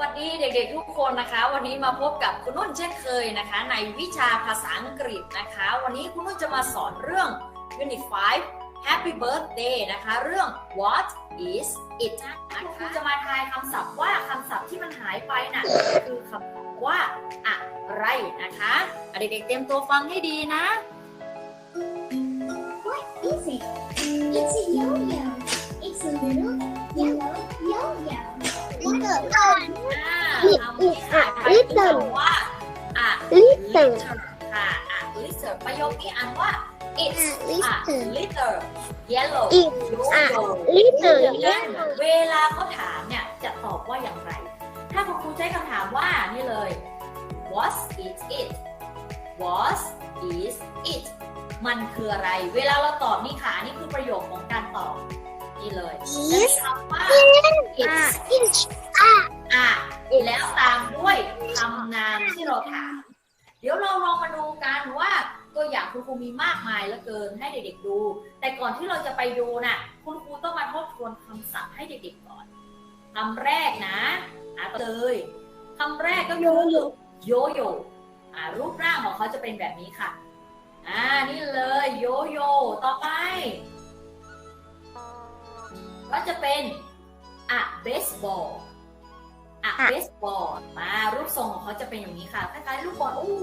สวัสดีเด็กๆทุกคนนะคะ วันนี้มาพบกับคุณนุ่นเช่นเคยนะคะ ในวิชาภาษาอังกฤษนะคะ วันนี้คุณนุ่นจะมาสอนเรื่อง Unit 5 Happy Birthday นะคะ เรื่อง What is it นะคะคุณจะมาทายคำศัพท์ว่าคำศัพท์ที่มันหายไปน่ะคือคำว่าอะไรนะคะ เด็กๆเตรียมตัวฟังให้ดีนะ อ่าคำที่หายไปคือคำว่าอะ Little. ค่ะอะ litter ประโยคนี้อ่านว่า it's A little yellow It's a little yellow. เวลาเขาถามเนี่ยจะตอบว่าอย่างไร ถ้าคุณครูใช้คำถามว่านี่เลย what is it what is it มันคืออะไร เวลาเราตอบนี่ค่ะนี่คือประโยคของการตอบนี่เลยจะมีคำว่า it's It's อะำนามที่เราถาม เดี๋ยวเราลองมาดูกันว่าตัวอย่างคุณครูมีมากมายเหลือเกินให้เด็กๆดู แต่ก่อนที่เราจะไปดูน่ะคุณครูต้องมาทบทวนคำศัพท์ให้เด็กๆก่อนคำแรกนะอะเลยคำแรกก็คือโยโย่อะรูปร่างของเขาจะเป็นแบบนี้ค่ะอ่านี่เลยโยโย่ต่อไป ก็จะเป็นอะเบสบอล อะเบสบอลมารูปทรงของเขาจะเป็นอย่างนี้ค่ะคล้ายๆลูกบอลอู้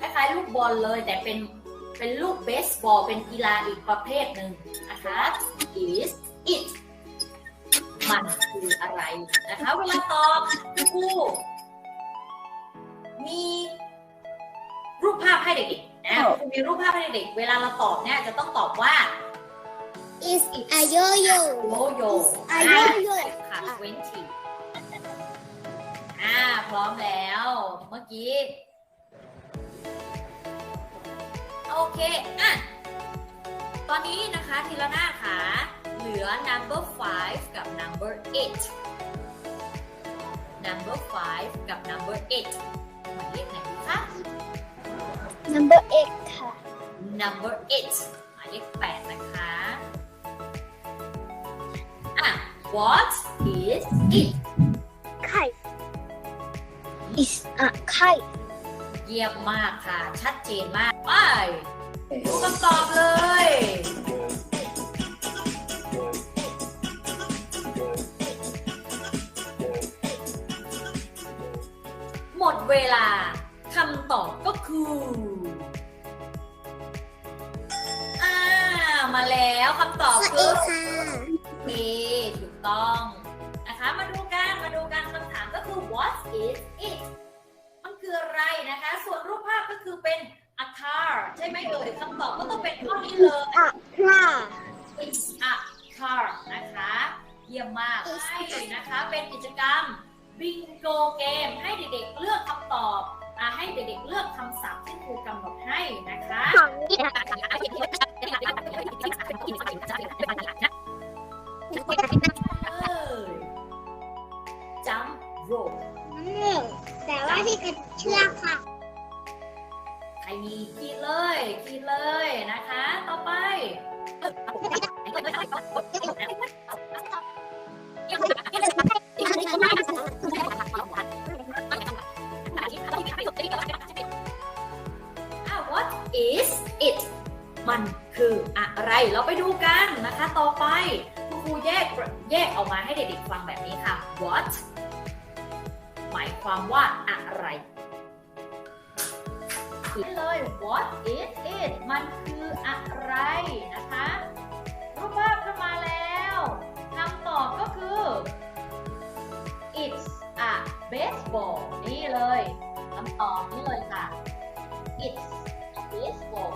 คล้ายๆลูกบอลเลย แต่เป็นเป็นลูกเบสบอลเป็นกีฬาอีกประเภทหนึ่งนะคะ is it มันคืออะไรนะคะ เวลาตอบครูมีรูปภาพให้เด็กๆนะครูมีรูปภาพให้เด็กๆเวลาเราตอบเนี่ยจะต้องตอบว่า It's a yo-yo. โยโย่ a yo-yo. ค่ะ20อ่า พร้อมแล้ว เมื่อกี้ โอเค อะ ตอนนี้นะคะทีละหน้าค่ะ เหลือ number 5 กับ number 8 number 5 กับ number 8หมายเลขไหนดีคะ Number eight ค่ะ number 8หมายเลข8นะคะ อะ what is it Kite. It's a kite. เยี่ยมมากค่ะ ชัดเจนมากไปดูคำตอบเลย หมดเวลาคำตอบก็คืออ่ามาแล้วคำตอบคือเอถูกต้องนะคะ มาดูกัน มาดูกันคำถามก็คือ what is it มัน คืออะไรนะคะ ส่วนรูปภาพก็คือเป็น a car ใช่ไหมเอ่ยคำตอบก็ต้องเป็นข้อนี้เลย A car. it's a car นะคะ เยี่ยมมากให้นะคะ เป็นกิจกรรม bingo game ให้เด็กๆเลือกคำตอบอะให้เด็กๆเลือกคำศัพท์ที่ครูกำหนดให้นะคะขอ งนี่เออ jump rope แต่ว่าที่กระเชือกค่ะ ใครมีขีดเลยขีดเลยนะคะ ต่อไปอะ what is it มันคืออะไรเราไปดูกันนะคะ ต่อไปคุณครูแยกแยกออกมาให้เด็กๆฟังแบบนี้ค่ะ what หมายความว่าอะไรนี่เลย what is it มันคืออะไรนะคะ รูปภาพขึ้นมาแล้วคำตอบก็คือ it's a baseball นี่เลยคำตอบนี่เลยค่ะ it's a baseball